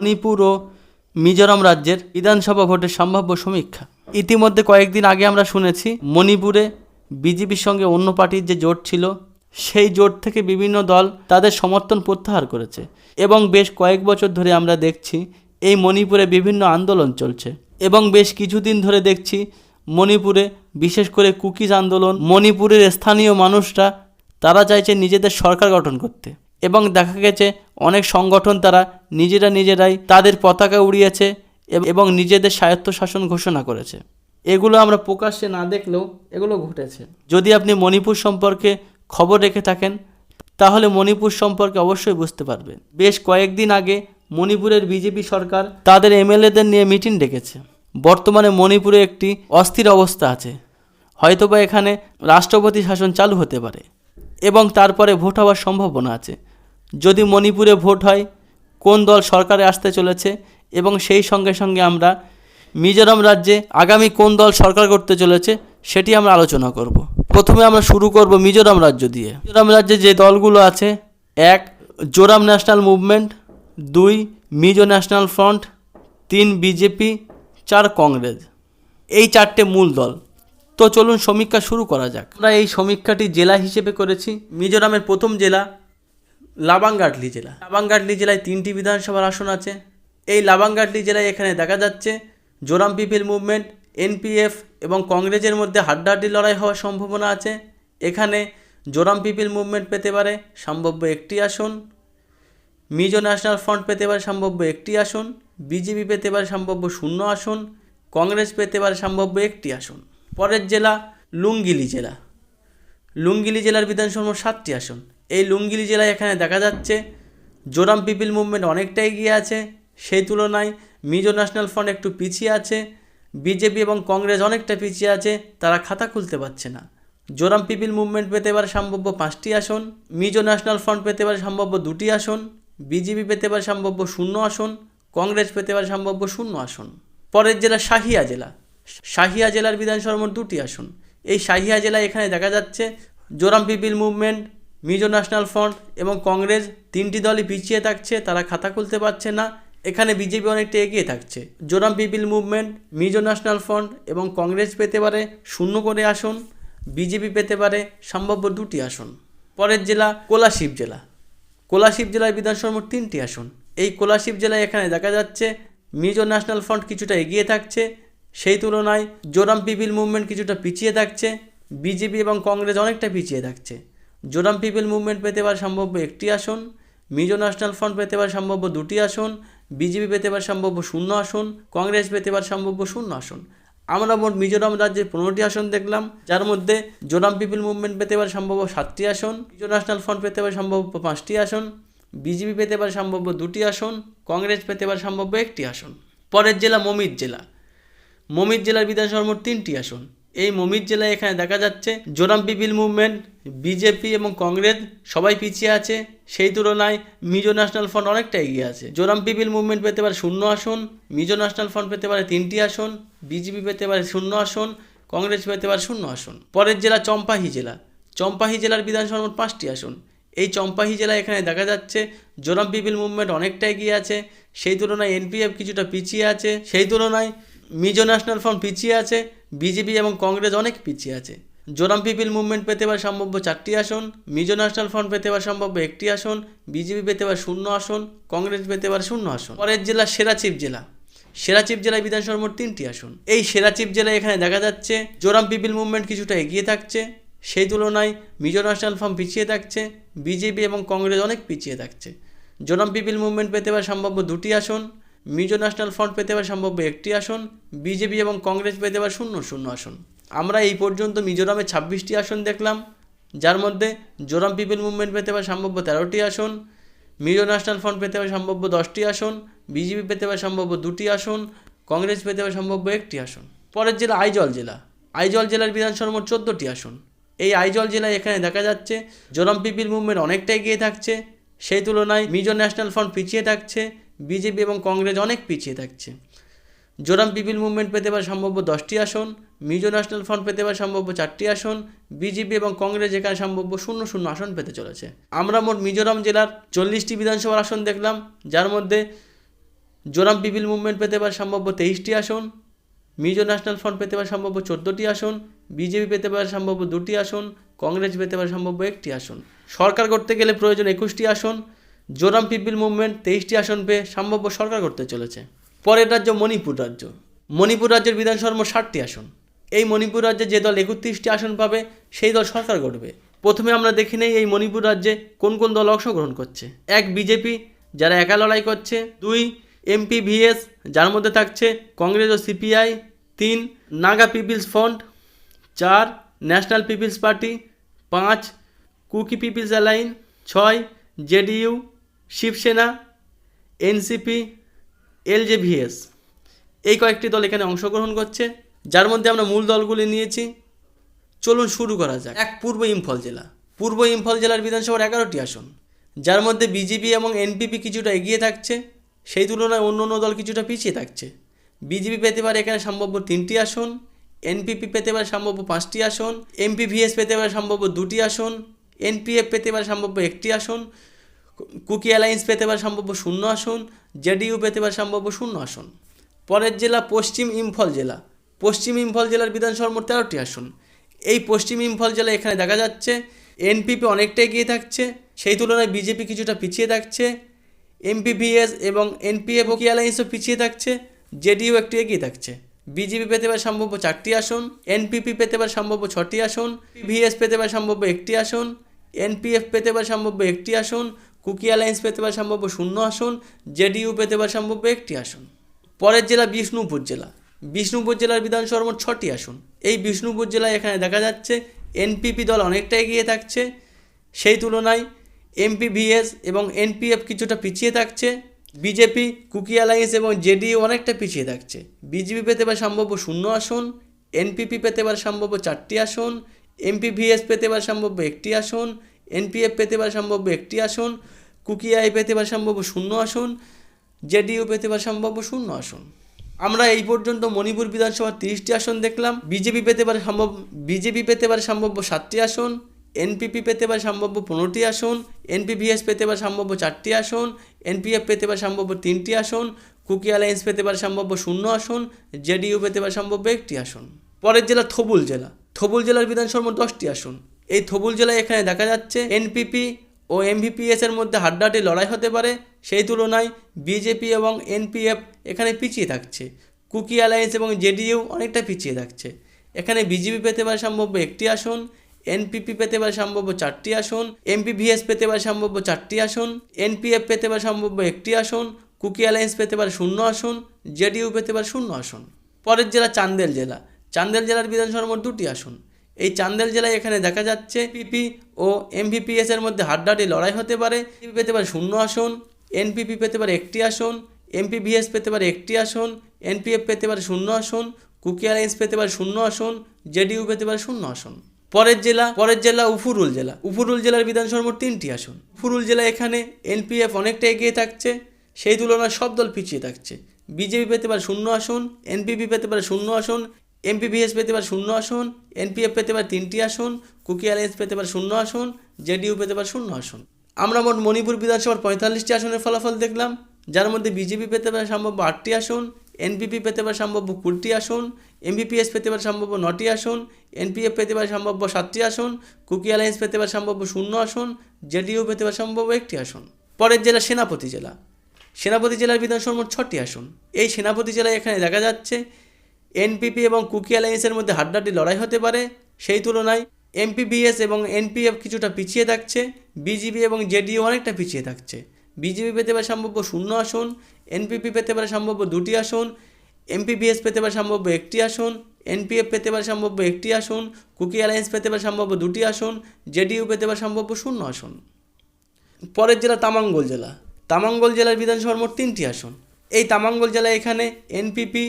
মণিপুর ও মিজোরাম রাজ্যের বিধানসভা ভোটের সম্ভাব্য সমীক্ষা। ইতিমধ্যে কয়েকদিন আগে আমরা শুনেছি, মণিপুরে বিজেপির সঙ্গে অন্য পার্টির যে জোট ছিল, সেই জোট থেকে বিভিন্ন দল তাদের সমর্থন প্রত্যাহার করেছে এবং বেশ কয়েক বছর ধরে আমরা দেখছি এই মণিপুরে বিভিন্ন আন্দোলন চলছে এবং বেশ কিছুদিন ধরে দেখছি মণিপুরে বিশেষ করে কুকিজ আন্দোলন, মণিপুরের স্থানীয় মানুষরা তারা চাইছে নিজেদের সরকার গঠন করতে এবং দেখা গেছে অনেক সংগঠন তারা নিজেরা নিজেরাই তাদের পতাকা উড়িয়েছে এবং নিজেদের স্বায়ত্তশাসন ঘোষণা করেছে। এগুলো আমরা প্রকাশ্যে না দেখলেও এগুলো ঘটেছে। যদি আপনি মণিপুর সম্পর্কে খবর রেখে থাকেন, তাহলে মণিপুর সম্পর্কে অবশ্যই বুঝতে পারবেন। বেশ কয়েকদিন আগে মণিপুরের বিজেপি সরকার তাদের এমএলএদের নিয়ে মিটিং ডেকেছে। বর্তমানে মণিপুরে একটি অস্থির অবস্থা আছে। হয়তোবা এখানে রাষ্ট্রপতি শাসন চালু হতে পারে এবং তারপরে ভোট হওয়ার সম্ভাবনা আছে। যদি মণিপুরে ভোট হয়, কোন দল সরকারে আসতে চলেছে এবং সেই সঙ্গে সঙ্গে আমরা মিজোরাম রাজ্যে আগামী কোন দল সরকার করতে চলেছে, সেটি আমরা আলোচনা করব। প্রথমে আমরা শুরু করব মিজোরাম রাজ্য দিয়ে। মিজোরাম রাজ্যে যে দলগুলো আছে, এক, জোরাম ন্যাশনাল মুভমেন্ট, দুই, মিজো ন্যাশনাল ফ্রন্ট, তিন, বিজেপি, চার, কংগ্রেস। এই চারটে মূল দল। তো চলুন সমীক্ষা শুরু করা যাক। আমরা এই সমীক্ষাটি জেলা হিসেবে করেছি। মিজোরামের প্রথম জেলা লাবাঙ্গাটলি জেলা। লাবাঙ্গাটলি জেলায় তিনটি বিধানসভার আসন আছে। এই লাবাঙ্গাটলি জেলায় এখানে দেখা যাচ্ছে জোরাম পিপিল মুভমেন্ট, এনপিএফ এবং কংগ্রেসের মধ্যে হাড্ডাহাড্ডি লড়াই হওয়ার সম্ভাবনা আছে। এখানে জোরাম পিপিল মুভমেন্ট পেতে পারে, সম্ভাব্য একটি আসন। মিজো ন্যাশনাল ফ্রন্ট পেতে পারে, সম্ভাব্য একটি আসন। বিজেপি পেতে পারে, সম্ভাব্য শূন্য আসন। কংগ্রেস পেতে পারে, সম্ভাব্য একটি আসন। পরের জেলা লুঙ্গিলি জেলা। লুঙ্গিলি জেলার বিধানসভা সাতটি আসন। এই লুঙ্গিলি জেলায় এখানে দেখা যাচ্ছে জোরাম পিপিল মুভমেন্ট অনেকটা এগিয়ে আছে, সেই তুলনায় মিজো ন্যাশনাল ফ্রন্ট একটু পিছিয়ে আছে, বিজেপি এবং কংগ্রেস অনেকটা পিছিয়ে আছে, তারা খাতা খুলতে পারছে না। জোরাম পিপিল মুভমেন্ট পেতে পারে সম্ভাব্য পাঁচটি আসন, মিজো ন্যাশনাল ফ্রন্ট পেতে পারে সম্ভাব্য দুটি আসন, বিজেপি পেতে পারে সম্ভাব্য শূন্য আসন, কংগ্রেস পেতে পারে সম্ভাব্য শূন্য আসন। পরের জেলা শাহিয়া জেলা। শাহিয়া জেলার বিধানসভার মোট দুটি আসন। এই শাহিয়া জেলায় এখানে দেখা যাচ্ছে Zoram people movement Mizo national front এবং কংগ্রেস তিনটি দলই পিছিয়ে থাকছে, তারা খাতা খুলতে পারছে না। এখানে বিজেপি অনেকটা এগিয়ে থাকছে। Zoram people movement, Mizo national front এবং কংগ্রেস পেতে পারে শূন্য করে আসন, বিজেপি পেতে পারে সম্ভাব্য দুটি আসন। পরের জেলা কোলাশিব জেলা। কোলাশিব জেলায় বিধানসভার মোট তিনটি আসন। এই কোলাশিব জেলায় এখানে দেখা যাচ্ছে মিজো ন্যাশনাল ফ্রন্ট কিছুটা এগিয়ে থাকছে। সেই তুলনায় জোরাম পিপিল মুভমেন্ট কিছুটা পিছিয়ে থাকছে। বিজেপি এবং কংগ্রেস অনেকটা পিছিয়ে থাকছে। জোরাম পিপল মুভমেন্ট পেতে পারে সম্ভাব্য একটি আসন, মিজো ন্যাশনাল ফ্রন্ট পেতে পারে সম্ভাব্য দুটি আসন, বিজেপি পেতে পারে সম্ভাব্য শূন্য আসন, কংগ্রেস পেতে পারে সম্ভাব্য শূন্য আসন। আমরা মোট মিজোরাম রাজ্যে পনেরোটি আসন দেখলাম, যার মধ্যে জোরাম পিপল মুভমেন্ট পেতে পারে সম্ভাব্য সাতটি আসন, মিজো ন্যাশনাল ফ্রন্ট পেতে পারে সম্ভাব্য পাঁচটি আসন, বিজেপি পেতে পারে সম্ভাব্য দুটি আসন, কংগ্রেস পেতে পারে সম্ভাব্য একটি আসন। পরের জেলা মমিত জেলা। মমিত জেলার বিধানসভার মোট তিনটি আসন। এই মমিত জেলায় এখানে দেখা যাচ্ছে জোরাম পিপিল মুভমেন্ট, বিজেপি এবং কংগ্রেস সবাই পিছিয়ে আছে। সেই তুলনায় মিজো ন্যাশনাল ফ্রন্ট অনেকটা এগিয়ে আছে। জোরাম পিপিল মুভমেন্ট পেতে পারে শূন্য আসন, মিজো ন্যাশনাল ফ্রন্ট পেতে পারে তিনটি আসন, বিজেপি পেতে পারে শূন্য আসন, কংগ্রেস পেতে পারে শূন্য আসন। পরের জেলা চম্পাহি জেলা। চম্পাহি জেলার বিধানসভার মোট পাঁচটি আসন। এই চম্পাহি জেলায় এখানে দেখা যাচ্ছে জোরাম পিপিল মুভমেন্ট অনেকটা এগিয়ে আছে। সেই তুলনায় এনপিএফ কিছুটা পিছিয়ে আছে। সেই তুলনায় মিজো ন্যাশনাল ফ্রন্ট পিছিয়ে আছে। বিজেপি এবং কংগ্রেস অনেক পিছিয়ে আছে। জোরাম পিপিল মুভমেন্ট পেতে পারে সম্ভাব্য চারটি আসন, মিজো ন্যাশনাল ফ্রন্ট পেতে পারে সম্ভাব্য একটি আসন, বিজেপি পেতে পারে শূন্য আসন, কংগ্রেস পেতে পারে শূন্য আসন। পরের জেলা সেরাচিপ জেলা। সেরাচিপ জেলায় বিধানসভার মোট তিনটি আসন। এই সেরাচিপ জেলায় এখানে দেখা যাচ্ছে জোরাম পিপিল মুভমেন্ট কিছুটা এগিয়ে থাকছে। সেই তুলনায় মিজো ন্যাশনাল ফ্রন্ট পিছিয়ে থাকছে, বিজেপি এবং কংগ্রেস অনেক পিছিয়ে থাকছে। জোরাম পিপিল মুভমেন্ট পেতে পারে সম্ভাব্য দুটি আসন মিজো ন্যাশনাল ফ্রন্ট পেতে পারে সম্ভাব্য একটি আসন, বিজেপি এবং কংগ্রেস পেতে পারে শূন্য শূন্য আসন। আমরা এই পর্যন্ত মিজোরামে ছাব্বিশটি আসন দেখলাম, যার মধ্যে জোরাম পিপিল মুভমেন্ট পেতে পারে সম্ভাব্য তেরোটি আসন, মিজো ন্যাশনাল ফ্রন্ট পেতে পারে সম্ভাব্য দশটি আসন, বিজেপি পেতে পারে সম্ভাব্য দুটি আসন, কংগ্রেস পেতে পারে সম্ভাব্য একটি আসন। পরের জেলা আইজল জেলা। আইজল জেলার বিধানসভার মোট চোদ্দোটি আসন। এই আইজল জেলায় এখানে দেখা যাচ্ছে জোরাম পিপিল মুভমেন্ট অনেকটাই এগিয়ে থাকছে, সেই তুলনায় মিজো ন্যাশনাল ফ্রন্ট পিছিয়ে থাকছে বিজেপি এবং কংগ্রেস অনেক পিছিয়ে থাকছে। জোরাম পিপিল মুভমেন্ট পেতে পারে সম্ভাব্য দশটি আসন, মিজো ন্যাশনাল ফ্রন্ট পেতে পারে সম্ভাব্য চারটি আসন, বিজেপি এবং কংগ্রেস এখানে সম্ভাব্য শূন্য শূন্য আসন পেতে চলেছে। আমরা মোট মিজোরাম জেলার চল্লিশটি বিধানসভার আসন দেখলাম, যার মধ্যে জোরাম পিপিল মুভমেন্ট পেতে পারে সম্ভাব্য তেইশটি আসন, মিজো ন্যাশনাল ফ্রন্ট পেতে পারে সম্ভাব্য চোদ্দোটি আসন, বিজেপি পেতে পারে সম্ভাব্য দুটি আসন, কংগ্রেস পেতে পারে সম্ভাব্য একটি আসন। সরকার করতে গেলে প্রয়োজন একুশটি আসন জোরাম পিপিল মুভমেন্ট তেইশটি আসন পেয়ে সম্ভাব্য সরকার করতে চলেছে। পরের রাজ্য মণিপুর রাজ্য। মণিপুর রাজ্যের বিধানসভার মোট ষাটটি আসন। এই মণিপুর রাজ্যে যে দল একত্রিশটি আসন পাবে, সেই দল সরকার গঠবে প্রথমে আমরা দেখে নেই এই মণিপুর রাজ্যে কোন কোন দল অংশগ্রহণ করছে। এক, বিজেপি, যারা একা লড়াই করছে। দুই, এমপি, ভিএস, যার মধ্যে থাকছে কংগ্রেস ও সিপিআই। তিন, নাগা পিপলস ফ্রন্ট। চার, ন্যাশনাল পিপলস পার্টি। পাঁচ, কুকি পিপলস অ্যালাইন। ছয়, জেডিইউ শিবসেনা, এনসিপি, এলজেভিএস এই কয়েকটি দল এখানে অংশগ্রহণ করছে। যার মধ্যে আমরা মূল দলগুলি নিয়েছি। চলুন শুরু করা যাক। এক পূর্ব ইম্ফল জেলা। পূর্ব ইম্ফল জেলার বিধানসভার এগারোটি আসন। যার মধ্যে বিজেপি এবং এনপিপি কিছুটা এগিয়ে থাকছে। সেই তুলনায় অন্য অন্য দল কিছুটা পিছিয়ে থাকছে। বিজেপি পেতে পারে এখানে সম্ভাব্য তিনটি আসন। এনপিপি পেতে পারে সম্ভাব্য পাঁচটি আসন। এমপিভিএস পেতে পারে সম্ভাব্য দুটি আসন। এনপিএফ পেতে পারে সম্ভাব্য একটি আসন। কুকি অ্যালায়েন্স পেতে পারে সম্ভাব্য শূন্য আসন, জেডিইউ পেতে পারে সম্ভাব্য শূন্য আসন। পরের জেলা পশ্চিম ইম্ফল জেলা। পশ্চিম ইম্ফল জেলার বিধানসভার মোট তেরোটি আসন। এই পশ্চিম ইম্ফল জেলা এখানে দেখা যাচ্ছে, এনপিপি অনেকটা এগিয়ে থাকছে, সেই তুলনায় বিজেপি কিছুটা পিছিয়ে থাকছে এমপিভিএস এবং এনপিএফ কি অ্যালায়েন্সও পিছিয়ে থাকছে, জেডিইউ একটু এগিয়ে থাকছে। বিজেপি পেতে পারে সম্ভাব্য চারটি আসন, এনপিপি পেতে পারে সম্ভাব্য ছটি আসন ভিএস পেতে পারে সম্ভাব্য একটি আসন, এনপিএফ পেতে পারে সম্ভাব্য একটি আসন কুকি অ্যালায়েন্স পেতে পারে সম্ভাব্য শূন্য আসন, জেডিইউ পেতে পারে সম্ভাব্য একটি আসন। পরের জেলা বিষ্ণুপুর জেলা। বিষ্ণুপুর জেলার বিধানসভার মোট ছটি আসন। এই বিষ্ণুপুর জেলায় এখানে দেখা যাচ্ছে এনপিপি দল অনেকটা এগিয়ে থাকছে। সেই তুলনায় এমপিভিএস এবং এনপিএফ কিছুটা পিছিয়ে থাকছে। বিজেপি, কুকি অ্যালায়েন্স এবং জেডিইউ অনেকটা পিছিয়ে থাকছে। বিজেপি পেতে পারে সম্ভাব্য শূন্য আসন, এনপিপি পেতে পারে সম্ভাব্য চারটি আসন, এমপিভিএস পেতে পারে সম্ভাব্য একটি আসন এনপিএফ পেতে পারে সম্ভাব্য একটি আসন কুকি আই পেতে পারে সম্ভাব্য শূন্য আসন জেডিইউ পেতে পারে সম্ভাব্য শূন্য আসন আমরা এই পর্যন্ত মণিপুর বিধানসভার তিরিশটি আসন দেখলাম বিজেপি পেতে পারে সম্ভব বিজেপি পেতে পারে সম্ভাব্য সাতটি আসন এনপিপি পেতে পারে সম্ভাব্য পনেরোটি আসন এনপিভিএস পেতে পারে সম্ভাব্য চারটি আসন এনপিএফ পেতে পারে সম্ভাব্য তিনটি আসন কুকি অ্যালায়েন্স পেতে পারে সম্ভাব্য শূন্য আসন জেডিইউ পেতে পারে সম্ভাব্য একটি আসন পরের জেলা থবুল জেলা থবুল জেলার বিধানসভার মোট দশটি আসন এই থবুল জেলায় এখানে দেখা যাচ্ছে এনপিপি ও এমভিপিএস এর মধ্যে হাড্ডাহাড্ডি লড়াই হতে পারে। সেই তুলনায় বিজেপি এবং এনপিএফ এখানে পিছিয়ে থাকছে। কুকি অ্যালায়েন্স এবং জেডিইউ অনেকটা পিছিয়ে থাকছে। এখানে বিজেপি পেতে পারে সম্ভাব্য একটি আসন এনপিপি পেতে পারে সম্ভাব্য চারটি আসন এমপিভিএস পেতে পারে সম্ভাব্য চারটি আসন এনপিএফ পেতে পারে সম্ভাব্য একটি আসন, কুকি অ্যালায়েন্স পেতে পারে শূন্য আসন জেডিইউ পেতে পারে শূন্য আসন। পরের জেলা চান্দেল জেলা। চান্দেল জেলার বিধানসভার মোট দুটি আসন। এই চান্দেল জেলায় এখানে দেখা যাচ্ছে পিপি ও এমভিপিএস এর মধ্যে হাড্ডাহাড্ডি লড়াই হতে পারে পিপি পেতে পারে শূন্য আসন এনপিপি পেতে পারে একটি আসন এমপিভিএস পেতে পারে একটি আসন এনপিএফ পেতে পারে শূন্য আসন কুকি অ্যালায়েন্স পেতে পারে শূন্য আসন জেডিইউ পেতে পারে শূন্য আসন পরের জেলা পরের জেলা উফুরুল জেলা উফুরুল জেলার বিধানসভার মোট তিনটি আসন উফুরুল জেলা এখানে এনপিএফ অনেকটা এগিয়ে থাকছে সেই তুলনায় সব দল পিছিয়ে থাকছে বিজেপি পেতে পারে শূন্য আসন এনপিপি পেতে পারে শূন্য আসন এমপিভিএস পেতে পারে শূন্য আসন এনপিএফ পেতে পারে তিনটি আসন কুকি অ্যালায়েন্স পেতে পারে শূন্য আসন জেডিইউ পেতে পারে শূন্য আসন আমরা মোট মণিপুর বিধানসভার পঁয়তাল্লিশটি আসনের ফলাফল দেখলাম যার মধ্যে বিজেপি পেতে পারে সম্ভাব্য আটটি আসন এনপিপি পেতে পারে সম্ভাব্য কুড়িটি আসন এমবিপিএস পেতে পারে সম্ভাব্য নটি আসন এনপিএফ পেতে পারে সম্ভাব্য সাতটি আসন কুকি অ্যালায়েন্স পেতে পারে সম্ভাব্য শূন্য আসন জেডিইউ পেতে পারে সম্ভাব্য একটি আসন পরের জেলা সেনাপতি জেলা সেনাপতি জেলার বিধানসভার মোট ছটি আসন এই সেনাপতি জেলায় এখানে দেখা যাচ্ছে এনপিপি এবং কুকি অ্যালায়েন্সের মধ্যে হাড্ডাহাড্ডি লড়াই হতে পারে, সেই তুলনায় এমপিবিএস এবং এনপিএফ কিছুটা পিছিয়ে থাকছে বিজেপি এবং জেডিও অনেকটা পিছিয়ে থাকছে। বিজেপি পেতে পারে সম্ভাব্য শূন্য আসন, এনপিপি পেতে পারে সম্ভাব্য দুটি আসন, এমপিবিএস পেতে পারে সম্ভাব্য একটি আসন, এনপিএফ পেতে পারে সম্ভাব্য একটি আসন, কুকি অ্যালায়েন্স পেতে পারে সম্ভাব্য দুটি আসন, জেডিইউ পেতে পারে সম্ভাব্য শূন্য আসন। পরের জেলা তামাঙ্গল জেলা। তামাঙ্গল জেলার বিধানসভার মোট তিনটি আসন। এই তামাঙ্গল জেলায় এখানে এনপিপি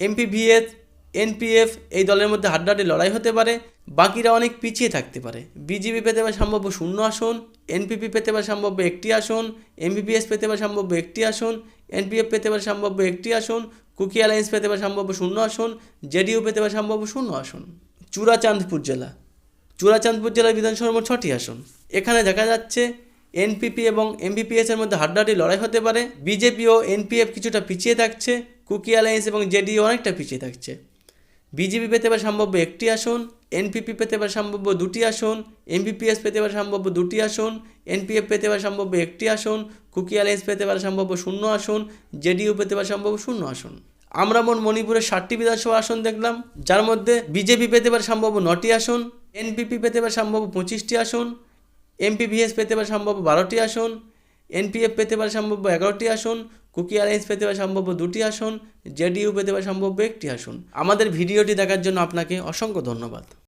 এমপিভিএস এনপিএফ এই দলের মধ্যে হাড্ডাহাড্ডি লড়াই হতে পারে। বাকিরা অনেক পিছিয়ে থাকতে পারে। বিজেপি পেতে পারে সম্ভাব্য শূন্য আসন এনপিপি পেতে পারে সম্ভাব্য একটি আসন এমবিপিএস পেতে পারে সম্ভাব্য একটি আসন এনপিএফ পেতে পারে সম্ভাব্য একটি আসন কুকি অ্যালায়েন্স পেতে পারে সম্ভাব্য শূন্য আসন জেডিইউ পেতে পারে সম্ভাব্য শূন্য আসন। চূড়াচাঁদপুর জেলা। চূড়াচাঁদপুর জেলার বিধানসভার ছটি আসন। এখানে দেখা যাচ্ছে এনপিপি এবং এমবিপিএস এর মধ্যে হাড্ডাহাড্ডি লড়াই হতে পারে। বিজেপি ও এনপিএফ কিছুটা পিছিয়ে থাকছে। কুকি অ্যালায়েন্স এবং জেডিইউ অনেকটা পিছিয়ে থাকছে বিজেপি পেতে পারে সম্ভাব্য একটি আসন এনপিপি পেতে পারে সম্ভাব্য দুটি আসন এমবিপিএস পেতে পারে সম্ভাব্য দুটি আসন এনপিএফ পেতে পারে সম্ভাব্য একটি আসন কুকি অ্যালায়েন্স পেতে পারে সম্ভাব্য শূন্য আসন জেডিইউ পেতে পারে সম্ভাব্য শূন্য আসন আমরা মোট মণিপুরের ষাটটি বিধানসভা আসন দেখলাম যার মধ্যে বিজেপি পেতে পারে সম্ভাব্য নটি আসন এনপিপি পেতে পারে সম্ভাব্য পঁচিশটি আসন এমপিভিএস পেতে পারে সম্ভাব্য বারোটি আসন এনপিএফ পেতে পারে সম্ভাব্য এগারোটি আসন কুকি অ্যালায়েন্স পেতে পারে সম্ভাব্য দুটি আসন, জেডিইউ পেতে পারে সম্ভাব্য একটি আসন। আমাদের ভিডিওটি দেখার জন্য আপনাকে অসংখ্য ধন্যবাদ।